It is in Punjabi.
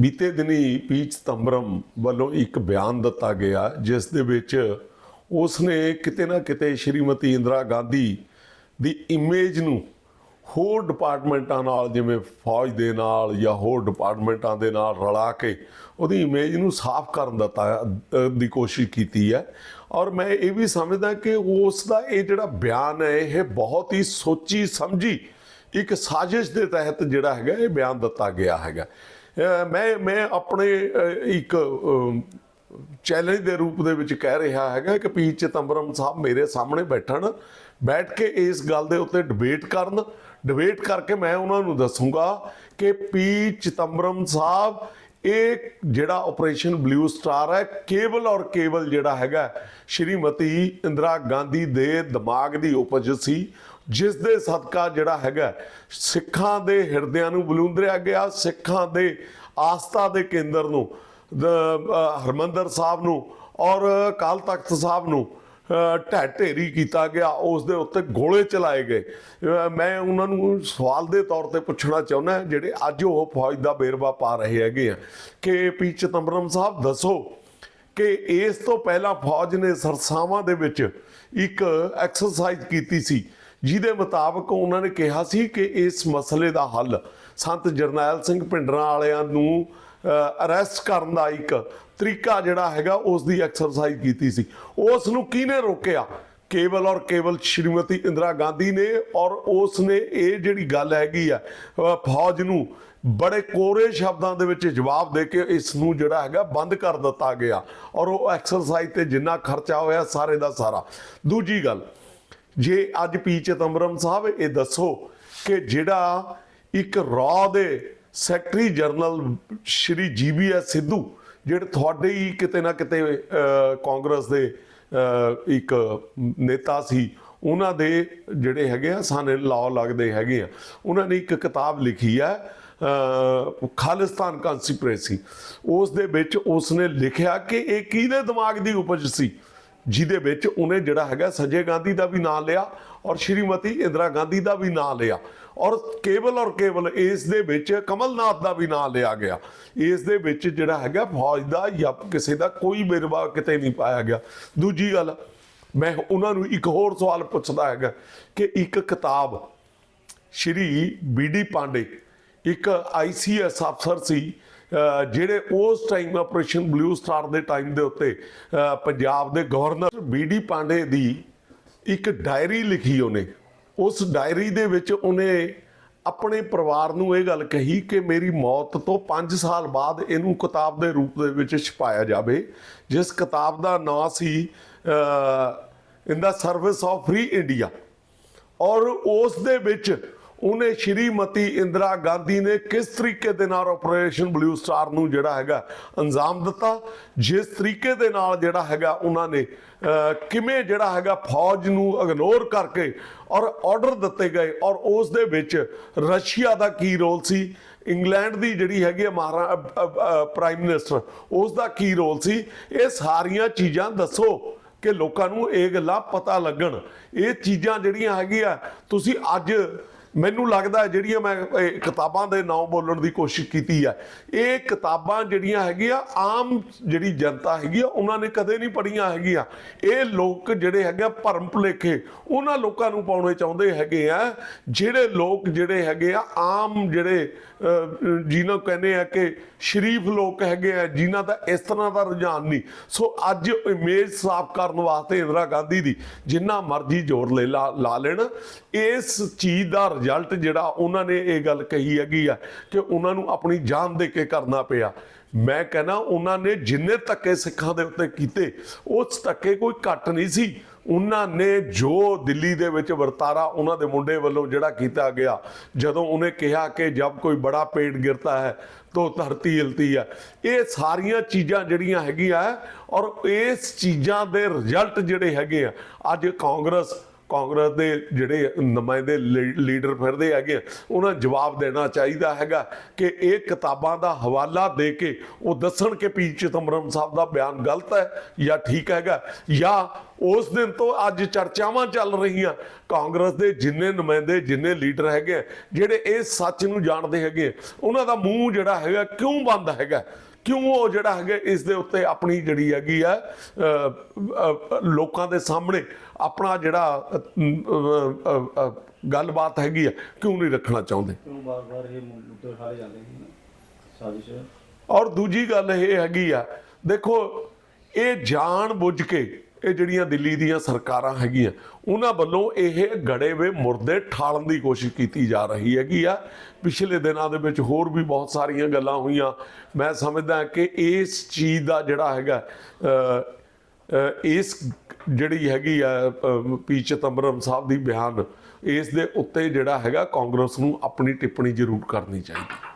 ਬੀਤੇ ਦਿਨੀ ਪੀ ਚਿਦੰਬਰਮ ਵੱਲੋਂ ਇੱਕ ਬਿਆਨ ਦਿੱਤਾ ਗਿਆ, ਜਿਸ ਦੇ ਵਿੱਚ ਉਸ ਨੇ ਕਿਤੇ ਨਾ ਕਿਤੇ ਸ਼੍ਰੀਮਤੀ ਇੰਦਰਾ ਗਾਂਧੀ ਦੀ ਇਮੇਜ ਨੂੰ ਹੋਰ ਡਿਪਾਰਟਮੈਂਟਾਂ ਨਾਲ, ਜਿਵੇਂ ਫੌਜ ਦੇ ਨਾਲ ਜਾਂ ਹੋਰ ਡਿਪਾਰਟਮੈਂਟਾਂ ਦੇ ਨਾਲ ਰਲਾ ਕੇ ਉਹਦੀ ਇਮੇਜ ਨੂੰ ਸਾਫ਼ ਕਰਨ ਦਾ ਦੀ ਕੋਸ਼ਿਸ਼ ਕੀਤੀ ਹੈ। ਔਰ ਮੈਂ ਇਹ ਵੀ ਸਮਝਦਾ ਕਿ ਉਸ ਦਾ ਇਹ ਜਿਹੜਾ ਬਿਆਨ ਹੈ, ਇਹ ਬਹੁਤ ਹੀ ਸੋਚੀ ਸਮਝੀ ਇੱਕ ਸਾਜ਼ਿਸ਼ ਦੇ ਤਹਿਤ ਜਿਹੜਾ ਹੈਗਾ, ਇਹ ਬਿਆਨ ਦਿੱਤਾ ਗਿਆ ਹੈਗਾ। ਮੈਂ ਮੈਂ ਆਪਣੇ ਇੱਕ ਅ, ਚੈਲੰਜ ਦੇ ਰੂਪ ਦੇ ਵਿੱਚ ਕਹਿ ਰਿਹਾ ਹੈਗਾ ਕਿ ਪੀ ਚਿਦੰਬਰਮ ਸਾਹਿਬ ਮੇਰੇ ਸਾਹਮਣੇ ਬੈਠਣ ਬੈਠ ਕੇ ਇਸ ਗੱਲ ਦੇ ਉੱਤੇ ਡਿਬੇਟ ਕਰਨ। ਡਿਬੇਟ ਕਰਕੇ ਮੈਂ ਉਹਨਾਂ ਨੂੰ ਦੱਸੂਗਾ ਕਿ ਪੀ ਚਿਦੰਬਰਮ ਸਾਹਿਬ ਇਹ ਜਿਹੜਾ ਆਪਰੇਸ਼ਨ ਬਲੂ ਸਟਾਰ ਹੈ ਕੇਵਲ ਔਰ ਕੇਵਲ ਜਿਹੜਾ ਹੈਗਾ ਸ਼੍ਰੀਮਤੀ ਇੰਦਰਾ ਗਾਂਧੀ ਦੇ ਦਿਮਾਗ ਦੀ ਉਪਜ ਸੀ। ਜਿਸ ਦੇ ਸਦਕਾ ਜਿਹੜਾ ਹੈਗਾ ਸਿੱਖਾਂ ਦੇ ਹਿਰਦਿਆਂ ਨੂੰ ਬਲੂੰਦਰਿਆ ਗਿਆ ਸਿੱਖਾਂ ਦੇ ਆਸਥਾ ਦੇ ਕੇਂਦਰ ਨੂੰ ਦ- ਹਰਮੰਦਰ ਸਾਹਿਬ ਨੂੰ ਔਰ ਅਕਾਲ ਤਖਤ ਸਾਹਿਬ ਨੂੰ ਅ, ਢਹਿ ਢੇਰੀ ਕੀਤਾ ਗਿਆ ਉਸ ਦੇ ਉੱਤੇ ਗੋਲੇ ਚਲਾਏ ਗਏ। ਮੈਂ ਉਹਨਾਂ ਨੂੰ ਸਵਾਲ ਦੇ ਤੌਰ ਤੇ ਪੁੱਛਣਾ ਚਾਹੁੰਦਾ ਜਿਹੜੇ ਅੱਜ ਉਹ ਫੌਜ ਦਾ ਬੇਰਵਾ ਪਾ ਰਹੇ ਹੈਗੇ ਆ। ਕਿ ਪੀ ਚਿਦੰਬਰਮ ਸਾਹਿਬ ਦੱਸੋ ਕਿ ਇਸ ਤੋਂ ਪਹਿਲਾਂ ਫੌਜ ਨੇ ਸਰਸਾਵਾਂ ਦੇ ਵਿੱਚ ਇੱਕ ਐਕਸਰਸਾਈਜ਼ ਕੀਤੀ ਸੀ। ਜਿਹਦੇ ਮੁਤਾਬਕ ਉਹਨਾਂ ਨੇ ਕਿਹਾ ਸੀ ਕਿ ਇਸ ਮਸਲੇ ਦਾ ਹੱਲ ਸੰਤ ਜਰਨੈਲ ਸਿੰਘ ਭਿੰਡਰਾਂ ਵਾਲਿਆਂ ਨੂੰ ਅਰੈਸਟ ਕਰਨ ਦਾ ਇੱਕ ਤਰੀਕਾ ਜਿਹੜਾ ਹੈਗਾ ਉਸ ਦੀ ਐਕਸਰਸਾਈਜ਼ ਕੀਤੀ ਸੀ। ਉਸ ਨੂੰ ਕਿਹਨੇ ਰੋਕਿਆ? ਕੇਵਲ ਔਰ ਕੇਵਲ ਸ਼੍ਰੀਮਤੀ ਇੰਦਰਾ ਗਾਂਧੀ ਨੇ ਔਰ ਉਸ ਨੇ ਇਹ ਜਿਹੜੀ ਗੱਲ ਹੈਗੀ ਆ ਫੌਜ ਨੂੰ ਬੜੇ ਕੋਰੇ ਸ਼ਬਦਾਂ ਦੇ ਵਿੱਚ ਜਵਾਬ ਦੇ ਕੇ ਇਸ ਨੂੰ ਜਿਹੜਾ ਹੈਗਾ ਬੰਦ ਕਰ ਦਿੱਤਾ ਗਿਆ। ਔਰ ਉਹ ਐਕਸਰਸਾਈਜ਼ ਤੇ ਜਿੰਨਾ ਖਰਚਾ ਹੋਇਆ, ਸਾਰੇ ਦਾ ਸਾਰਾ। ਦੂਜੀ ਗੱਲ ਜੇ ਅੱਜ ਪੀ ਚਿਦੰਬਰਮ ਸਾਹਿਬ ਇਹ ਦੱਸੋ ਕਿ ਜਿਹੜਾ ਇੱਕ ਰੌ ਦੇ secretary general Shri GBS Sidhu ਜਿਹੜੇ ਤੁਹਾਡੇ ਹੀ ਕਿਤੇ ਨਾ ਕਿਤੇ ਕਾਂਗਰਸ ਦੇ ਇੱਕ ਨੇਤਾ ਸੀ ਉਹਨਾਂ ਦੇ ਜਿਹੜੇ ਹੈਗੇ ਆ ਸਾਨੂੰ ਲਾਅ ਲੱਗਦੇ ਹੈਗੇ ਆ। ਉਹਨਾਂ ਨੇ ਇੱਕ ਕਿਤਾਬ ਲਿਖੀ ਹੈ ਅਹ, ਖਾਲਿਸਤਾਨ ਕਨਸਪੀਰੇਸੀ ਉਸ ਦੇ ਵਿੱਚ ਉਸਨੇ ਲਿਖਿਆ ਕਿ ਇਹ ਕਿਹਦੇ ਦਿਮਾਗ ਦੀ ਉਪਜ ਸੀ? ਜਿਹਦੇ ਵਿੱਚ ਉਹਨੇ ਜਿਹੜਾ ਹੈਗਾ ਸੰਜੇ ਗਾਂਧੀ ਦਾ ਵੀ ਨਾਮ ਲਿਆ ਔਰ ਸ਼੍ਰੀਮਤੀ ਇੰਦਰਾ ਗਾਂਧੀ ਦਾ ਵੀ ਨਾਮ ਲਿਆ। ਔਰ ਕੇਵਲ ਔਰ ਕੇਵਲ ਇਸ ਦੇ ਵਿੱਚ ਕਮਲਨਾਥ ਦਾ ਵੀ ਨਾਮ ਲਿਆ ਗਿਆ। ਇਸ ਦੇ ਵਿੱਚ ਜਿਹੜਾ ਹੈਗਾ ਫੌਜ ਦਾ ਜਾਂ ਕਿਸੇ ਦਾ ਕੋਈ ਬੇਰਵਾ ਕਿਤੇ ਨਹੀਂ ਪਾਇਆ ਗਿਆ। ਦੂਜੀ ਗੱਲ, ਮੈਂ ਉਹਨਾਂ ਨੂੰ ਇੱਕ ਹੋਰ ਸਵਾਲ ਪੁੱਛਦਾ ਹੈਗਾ ਕਿ ਇੱਕ ਕਿਤਾਬ ਸ਼੍ਰੀ ਬੀਡੀ ਪਾਂਡੇ, ਇੱਕ ਆਈਸੀਐਸ ਅਫਸਰ ਸੀ ਜਿਹੜੇ ਉਸ ਟਾਈਮ ਆਪਰੇਸ਼ਨ ਬਲੂ ਸਟਾਰ ਦੇ ਟਾਈਮ ਦੇ ਉੱਤੇ ਪੰਜਾਬ ਦੇ ਗਵਰਨਰ ਬੀਡੀ ਪਾਂਡੇ ਦੀ ਇੱਕ ਡਾਇਰੀ ਲਿਖੀ ਉਹਨੇ। ਉਸ ਡਾਇਰੀ ਦੇ ਵਿੱਚ ਉਹਨੇ ਆਪਣੇ ਪਰਿਵਾਰ ਨੂੰ ਇਹ ਗੱਲ ਕਹੀ ਕਿ ਮੇਰੀ ਮੌਤ ਤੋਂ 5 ਸਾਲ ਬਾਅਦ ਇਹਨੂੰ ਕਿਤਾਬ ਦੇ ਰੂਪ ਦੇ ਵਿੱਚ ਛਪਾਇਆ ਜਾਵੇ। ਜਿਸ ਕਿਤਾਬ ਦਾ ਨਾਂ ਸੀ in the service of free India ਔਰ ਉਸ ਦੇ ਵਿੱਚ ਉਹਨੇ ਸ਼੍ਰੀਮਤੀ ਇੰਦਰਾ ਗਾਂਧੀ ਨੇ ਕਿਸ ਤਰੀਕੇ ਦੇ ਨਾਲ ਆਪਰੇਸ਼ਨ ਬਲੂ ਸਟਾਰ ਨੂੰ ਜਿਹੜਾ ਹੈਗਾ ਅੰਜਾਮ ਦਿੱਤਾ? ਜਿਸ ਤਰੀਕੇ ਦੇ ਨਾਲ ਜਿਹੜਾ ਹੈਗਾ ਉਹਨਾਂ ਨੇ ਕਿਵੇਂ ਜਿਹੜਾ ਹੈਗਾ ਫੌਜ ਨੂੰ ਇਗਨੋਰ ਕਰਕੇ ਔਰ ਆਰਡਰ ਦਿੱਤੇ ਗਏ ਔਰ ਉਸ ਦੇ ਵਿੱਚ ਰਸ਼ੀਆ ਦਾ ਕੀ ਰੋਲ ਸੀ? ਇੰਗਲੈਂਡ ਦੀ ਜਿਹੜੀ ਹੈਗੀ ਹੈ ਮਹਾਰਾ ਪ੍ਰਾਈਮ ਮਿਨਿਸਟਰ ਉਸ ਦਾ ਕੀ ਰੋਲ ਸੀ? ਇਹ ਸਾਰੀਆਂ ਚੀਜ਼ਾਂ ਦੱਸੋ ਕਿ ਲੋਕਾਂ ਨੂੰ ਇਹ ਗੱਲਾਂ ਪਤਾ ਲੱਗਣ। ਇਹ ਚੀਜ਼ਾਂ ਜਿਹੜੀਆਂ ਹੈਗੀਆਂ, ਤੁਸੀਂ ਅੱਜ ਮੈਨੂੰ ਲੱਗਦਾ ਜਿਹੜੀਆਂ ਮੈਂ, ਇਹ ਕਿਤਾਬਾਂ ਦੇ ਨਾਮ ਬੋਲਣ ਦੀ ਕੋਸ਼ਿਸ਼ ਕੀਤੀ ਹੈ ਇਹ ਕਿਤਾਬਾਂ ਜਿਹੜੀਆਂ ਹੈਗੀਆਂ, ਆਮ ਜਿਹੜੀ ਜਨਤਾ ਹੈਗੀ ਆ, ਉਹਨਾਂ ਨੇ ਕਦੇ ਨਹੀਂ ਪੜ੍ਹੀਆਂ ਹੈਗੀਆਂ। ਇਹ ਲੋਕ ਜਿਹੜੇ ਹੈਗੇ ਆ, ਭਰਮ ਭੁਲੇਖੇ, ਉਹਨਾਂ ਲੋਕਾਂ ਨੂੰ ਪਾਉਣੇ ਚਾਹੁੰਦੇ ਹੈਗੇ ਆ, ਜਿਹੜੇ ਲੋਕ ਜਿਹੜੇ ਹੈਗੇ ਆ, ਆਮ ਜਿਹੜੇ ਜਿਹਨਾਂ ਜਿਹਨੂੰ ਕਹਿੰਦੇ ਆ ਕਿ ਸ਼ਰੀਫ ਲੋਕ ਹੈਗੇ ਆ, ਜਿਨ੍ਹਾਂ ਦਾ ਇਸ ਤਰ੍ਹਾਂ ਦਾ ਰੁਝਾਨ ਨਹੀਂ। ਸੋ ਅੱਜ ਇਮੇਜ ਸਾਫ਼ ਕਰਨ ਵਾਸਤੇ ਇੰਦਰਾ ਗਾਂਧੀ ਦੀ ਜਿੰਨਾ ਮਰਜ਼ੀ ਜ਼ੋਰ ਲੈ ਲਾ ਲਾ ਲੈਣ, ਇਸ ਚੀਜ਼ ਦਾ ਰਿਜ਼ਲਟ ਜਿਹੜਾ ਉਹਨਾਂ ਨੇ ਇਹ ਗੱਲ ਕਹੀ ਹੈਗੀ ਆ ਕਿ ਉਹਨਾਂ ਨੂੰ ਆਪਣੀ ਜਾਨ ਦੇ ਕੇ ਕਰਨਾ ਪਿਆ। ਮੈਂ ਕਹਿੰਦਾ ਉਹਨਾਂ ਨੇ ਜਿੰਨੇ ਧੱਕੇ ਸਿੱਖਾਂ ਦੇ ਉੱਤੇ ਕੀਤੇ, ਉਸ ਧੱਕੇ ਕੋਈ ਘੱਟ ਨਹੀਂ ਸੀ। ਉਹਨਾਂ ਨੇ ਜੋ ਦਿੱਲੀ ਦੇ ਵਿੱਚ ਵਰਤਾਰਾ ਉਹਨਾਂ ਦੇ ਮੁੰਡੇ ਵੱਲੋਂ ਜਿਹੜਾ ਕੀਤਾ ਗਿਆ, ਜਦੋਂ ਉਹਨੇ ਕਿਹਾ ਕਿ ਜਦ ਕੋਈ ਬੜਾ ਪੇੜ ਗਿਰਤਾ ਹੈ ਤੋ ਧਰਤੀ ਹਿਲਤੀ ਹੈ। ਇਹ ਸਾਰੀਆਂ ਚੀਜ਼ਾਂ ਜਿਹੜੀਆਂ ਹੈਗੀਆਂ ਔਰ ਇਸ ਚੀਜ਼ਾਂ ਦੇ ਰਿਜ਼ਲਟ ਜਿਹੜੇ ਹੈਗੇ ਆ, ਅੱਜ ਕਾਂਗਰਸ ਕਾਂਗਰਸ ਦੇ ਜਿਹੜੇ ਨੁਮਾਇੰਦੇ ਲੀ- ਲੀਡਰ ਫਿਰਦੇ ਹੈਗੇ ਆ, ਉਹਨਾਂ ਨੂੰ ਜਵਾਬ ਦੇਣਾ ਚਾਹੀਦਾ ਹੈਗਾ ਕਿ ਇਹ ਕਿਤਾਬਾਂ ਦਾ ਹਵਾਲਾ ਦੇ ਕੇ ਉਹ ਦੱਸਣ ਕਿ ਪੀ ਚਿਦੰਬਰਮ ਸਾਹਿਬ ਦਾ ਬਿਆਨ ਗਲਤ ਹੈ ਜਾਂ ਠੀਕ ਹੈਗਾ ਜਾਂ ਉਸ ਦਿਨ ਤੋਂ ਅੱਜ ਚਰਚਾਵਾਂ ਚੱਲ ਰਹੀਆਂ। ਕਾਂਗਰਸ ਦੇ ਜਿੰਨੇ ਨੁਮਾਇੰਦੇ ਜਿੰਨੇ ਲੀਡਰ ਹੈਗੇ ਆ, ਜਿਹੜੇ ਇਹ ਸੱਚ ਨੂੰ ਜਾਣਦੇ ਹੈਗੇ ਉਹਨਾਂ ਦਾ ਮੂੰਹ ਜਿਹੜਾ ਹੈਗਾ ਕਿਉਂ ਬੰਦ ਹੈਗਾ? ਕਿਉਂ ਉਹ ਜਿਹੜਾ ਹੈਗਾ ਇਸ ਦੇ ਉੱਤੇ ਆਪਣੀ ਜਿਹੜੀ ਹੈਗੀ ਆ ਲੋਕਾਂ ਦੇ ਸਾਹਮਣੇ ਆਪਣਾ ਜਿਹੜਾ ਗੱਲਬਾਤ ਹੈਗੀ ਆ ਕਿਉਂ ਨਹੀਂ ਰੱਖਣਾ ਚਾਹੁੰਦੇ? ਕਿਉਂ ਬਾਰ-ਬਾਰ ਇਹ ਮੁੱਦੇ ਉਠਾਏ ਜਾਂਦੇ ਨੇ? ਸਾਜ਼ਿਸ਼ ਹੈ। ਔਰ ਦੂਜੀ ਗੱਲ ਇਹ ਹੈਗੀ ਆ ਦੇਖੋ ਇਹ ਜਾਣ ਬੁੱਝ ਕੇ ਇਹ ਜਿਹੜੀਆਂ ਦਿੱਲੀ ਦੀਆਂ ਸਰਕਾਰਾਂ ਹੈਗੀਆਂ, ਉਹਨਾਂ ਵੱਲੋਂ ਇਹ ਗੜੇ ਵੇ ਮੁਰਦੇ ਠਾਲਣ ਦੀ ਕੋਸ਼ਿਸ਼ ਕੀਤੀ ਜਾ ਰਹੀ ਹੈਗੀ ਆ। ਪਿਛਲੇ ਦਿਨਾਂ ਦੇ ਵਿੱਚ ਹੋਰ ਵੀ ਬਹੁਤ ਸਾਰੀਆਂ ਗੱਲਾਂ ਹੋਈਆਂ। ਮੈਂ ਸਮਝਦਾ ਕਿ ਇਸ ਚੀਜ਼ ਦਾ ਜਿਹੜਾ ਹੈਗਾ ਇਸ ਜਿਹੜੀ ਹੈਗੀ ਆ ਪੀ ਚਿਦੰਬਰਮ ਸਾਹਿਬ ਦੀ ਬਿਆਨ, ਇਸ ਦੇ ਉੱਤੇ ਜਿਹੜਾ ਹੈਗਾ ਕਾਂਗਰਸ ਨੂੰ ਆਪਣੀ ਟਿੱਪਣੀ ਜ਼ਰੂਰ ਕਰਨੀ ਚਾਹੀਦੀ।